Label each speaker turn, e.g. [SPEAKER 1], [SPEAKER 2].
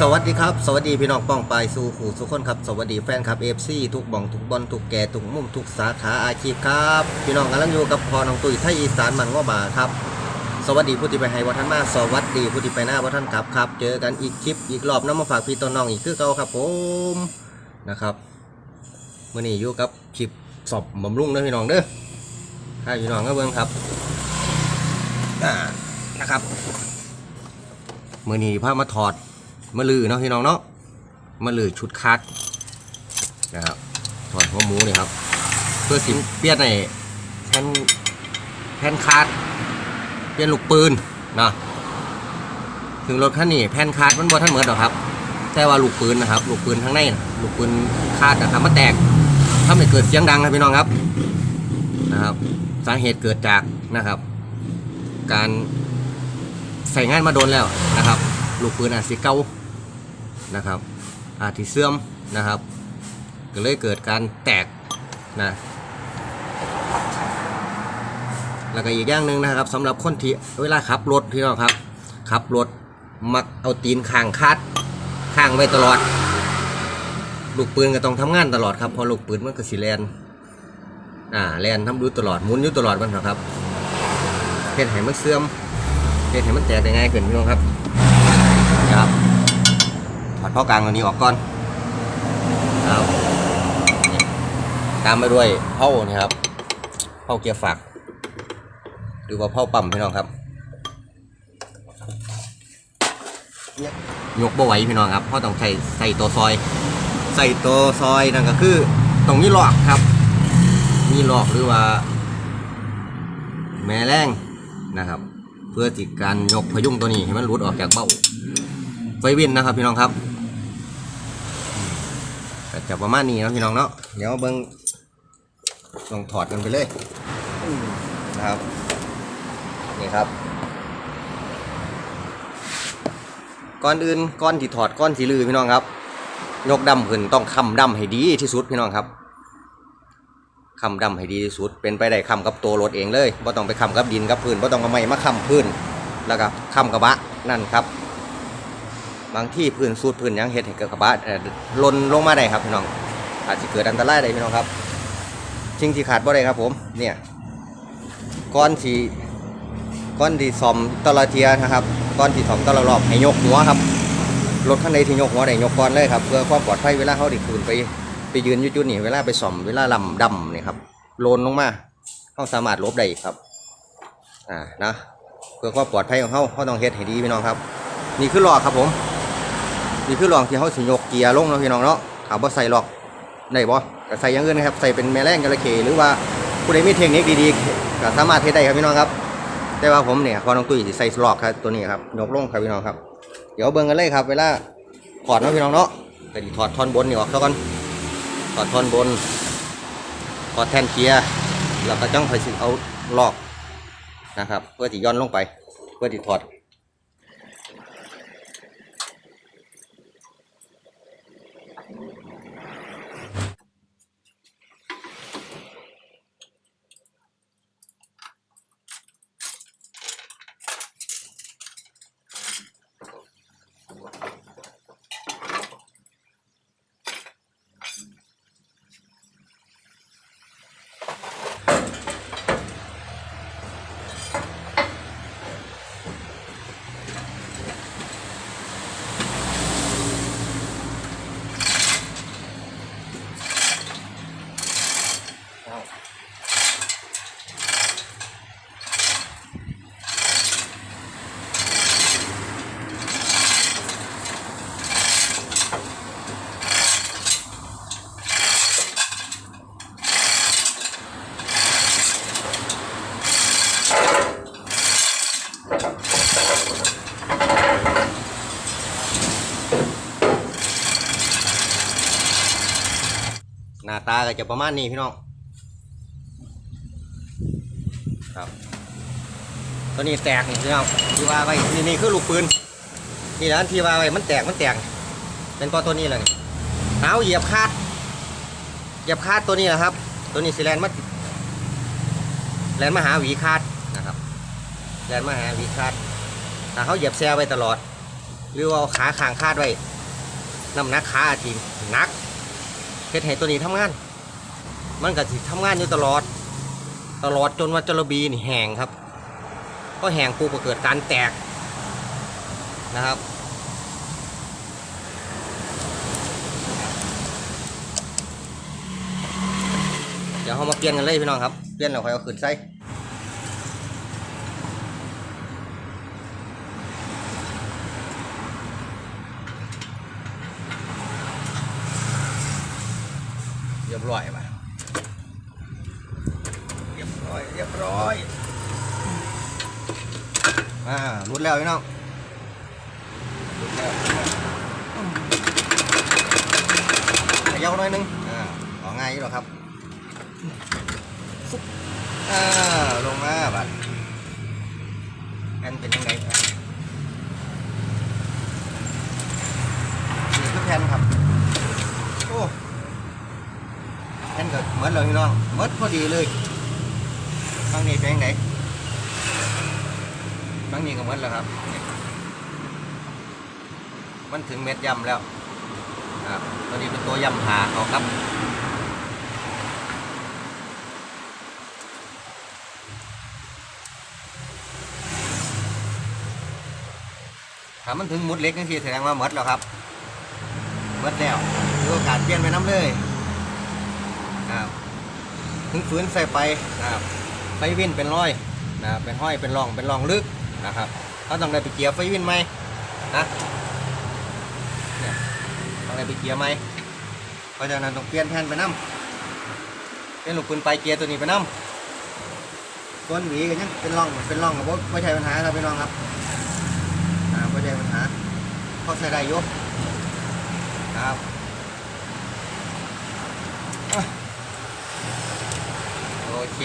[SPEAKER 1] สวัสดีครับ สวัสดีพี่น้องป้องปายสู่ขู่สุขคนครับ สวัสดีแฟนคลับเอฟซีทุกบ่องทุกบอลทุกแก่ทุกมุมทุกสาขาอาชีพครับ พี่น้องกำลังอยู่กับพอน้องตุ้ยไทยอีสานมันว่าบ่าครับ สวัสดีผู้ที่ไปให้วัฒนมาสวัสดีผู้ที่ไปหน้าวัฒนกลับครับ เจอกันอีกคลิปอีกรอบน้ำมาฝากพี่ต้นน้องอีกคือเก่าครับผมนะครับมื่อนี้อยู่กับคลิปสอบบำรุงเด้อพี่น้องเด้อให้พี่น้องก็เบิ่งครับอ่านะครับมื่อนี้พามาถอด มะลือเนาะพี่น้องเนาะมะลือชุดคัดนะครับถอดหัวหมูนี่ครับ เพื่อสิเปลี่ยนในแผ่นแผ่นคัดเปลี่ยนลูกปืนนะถึงรถคันนี้แผ่นคัดมันบ่ทันเหมือนหรอกครับ แต่ว่าลูกปืนนะครับ ลูกปืนข้างในนะลูกปืนคาดนะครับมันแตกทำให้เกิดเสียงดังนะพี่น้องครับนะครับ สาเหตุเกิดจากนะครับ การใส่งานมาโดนแล้วนะครับ ลูกปืนอาจสิเก่า นะครับ อาจสิเสื่อมนะครับ ก็เลยเกิดการแตกนะแล้วก็อีกอย่างหนึ่งนะครับสำหรับคนที่เวลาขับรถพี่น้องครับขับรถมักเอาตีนข้างคาดข้างไว้ตลอด ลูกปืนก็ต้องทำงานตลอดครับพราะลูกปืนมันก็สิแลนอ่าแลนทำดูตลอดหมุนอยู่ตลอดมันครับเห็นให้มันเสื่อมเห็นให้มันแตกได้ง่ายขึ้นพี่น้องครับนะครับ ถอดเผากลางตัวนี้ออกก่อนครับตามไปด้วยเผานี่ครับเผาเกียร์ฝัก หรือว่าเผาปั๊มพี่น้องครับ ยกบ่ไหวพี่น้องครับเพราะต้องใส่ใส่ตัวซอย ใส่ตัวซอยนั่นก็คือตรงนี้หลอกครับมีหลอกหรือว่า แม่แรงนะครับ เพื่อจิการยกพยุงตัวนี้ให้มันหลุดออกจากเบ้าไฟวินนะครับพี่น้องครับ ก็จะประมาณนี้นะพี่น้องเนาะเดี๋ยวเบิ้งลองถอดกันไปเลยนะครับ นี่ครับก่อนอื่นก้อนที่ถอดก้อนที่ลือพี่น้องครับ ยกดำขึ้นต้องคำดำให้ดีที่สุดพี่น้องครับคำดำให้ดีที่สุด เป็นไปได้คำกับตัวรถเองเลยว่าต้องไปคำกับดินกับพื้นว่าต้องมาไม่มาคำพื้นแล้วก็คำกระบะนั่นครับ บางที่พื้นสูดพื้นยังเห็ดให้เกิดกระบะล่นลงมาได้ครับพี่น้อง อาจจะเกิดอันตรายได้พี่น้องครับชิงที่ขาดบ่ได้ครับผมเนี่ยก้อนที่ก้อนที่ซ่อมตลอดเทียนะครับก้อนที่ซ่อมตลอดรอบให้ยกหัวครับรถคันใดที่ยกหัวได้ยกก่อนเลยครับเพื่อความปลอดภัยเวลาเขาดิคืนไปไปยืนยุจุดนี่เวลาไปซ่อมเวลาลำดำเนี่ยครับโลนลงมาเขาสามารถลบได้ครับอ่านะเพื่อความปลอดภัยของเขาเขาต้องเฮ็ดให้ดีพี่น้องครับ นี่คือหลอกครับผม นี่คือหลอกที่เขาสิยกเกียร์ลงเนาะพี่น้องเนาะถามว่าใส่หลอกได้บ่ก็ใส่อย่างอื่นนะครับใส่เป็นแม่แรงจระเข้หรือว่าผู้ใดมีเทคนิคดีๆก็สามารถเทได้ครับพี่น้องครับ แต่ว่าผมเนี่ยพอน้องตุ้ยใส่หลอกครับตัวนี้ครับยกลงครับพี่น้องครับ เดี๋ยวเบิ่งกันเลยครับเวลาถอดเนาะพี่น้องเนาะก็ดิถอดท่อนบนนี่ออกซะก่อนถอดท่อนบนถอดแท่นเกียร์แล้วก็จ้องไปสิเอาหลอกนะครับ เพื่อที่ย้อนลงไป เพื่อที่ถอด ก็จะประมาณนี้พี่น้องครับตัวนี้แตกนี่พี่น้องที่ว่าไว้นี่นี่คือลูกปืนนี่นะที่ว่าไว้มันแตกมันแตก เป็นเพราะตัวนี้แหละนี่เอาเหยียบคาดเหยียบคาดตัวนี้แหละครับ ตัวนี้สิแลนมาแลนมาหาหวีคาดนะครับแลนมาหาหวีคาดถ้าเขาเหยียบแซวไว้ตลอด หรือว่าเอาขาข้างคาดไว้น้ำหนักขาอาทีนักเฮ็ดให้ตัวนี้ทำงาน มันก็สิทำงานอยู่ตลอด ตลอดจนว่าจระบีนี่แห้งครับ ก็แห้งปุ๊บก็เกิดการแตกนะครับเดี๋ยวเรามาเปลี่ยนกันเลยพี่น้องครับ เปลี่ยนแล้วค่อยเอาขึ้นใส่เรียบร้อยไป อยเรียบร้อย อ่ารุดแล้วพี่น้องรุดแล้วขยับหน่อยหนึง อ่าออกง่ายอยู่หรอกครับอ่าลงมาบัดแผ่นเป็นยังไงครับนี่คือแผ่นครับ โอ้แผ่นก็เหมือนเลยพี่น้องเหมือนพอดีเลย บางนี้เป็นยังไงบางนี้ก็เหมือนแล้วครับ มันถึงเม็ดยำแล้วครับตัวนี้เป็นตัวยำผ่าเอาครับถ้ามันถึงมุดเล็กนี่สิแสดงว่าหมดแล้วครับหมดแล้วมีโอกาสเปลี่ยนไปน้ำเลยครับถึงฝืนใส่ไปครับ ไฟวินเป็นร้อยนะครับเป็นห้อยเป็นร่องเป็นร่องลึกนะครับเขาต้องได้ไปเกียร์ไฟวินไหมนะเนี่ยต้องได้ไปเกียร์ไหมเพราะฉะนั้นต้องเปลี่ยนแผ่นไปน้ำเปลี่ยนลูกปืนไปเกียร์ตัวนี้ไปน้ำก้นหวีก็ยังเป็นร่องเป็นร่องกับไม่ใช่ปัญหาครับพี่น้องครับอ่าไม่ใช่ปัญหาเขาใส่ได้ยุครับอะโอเค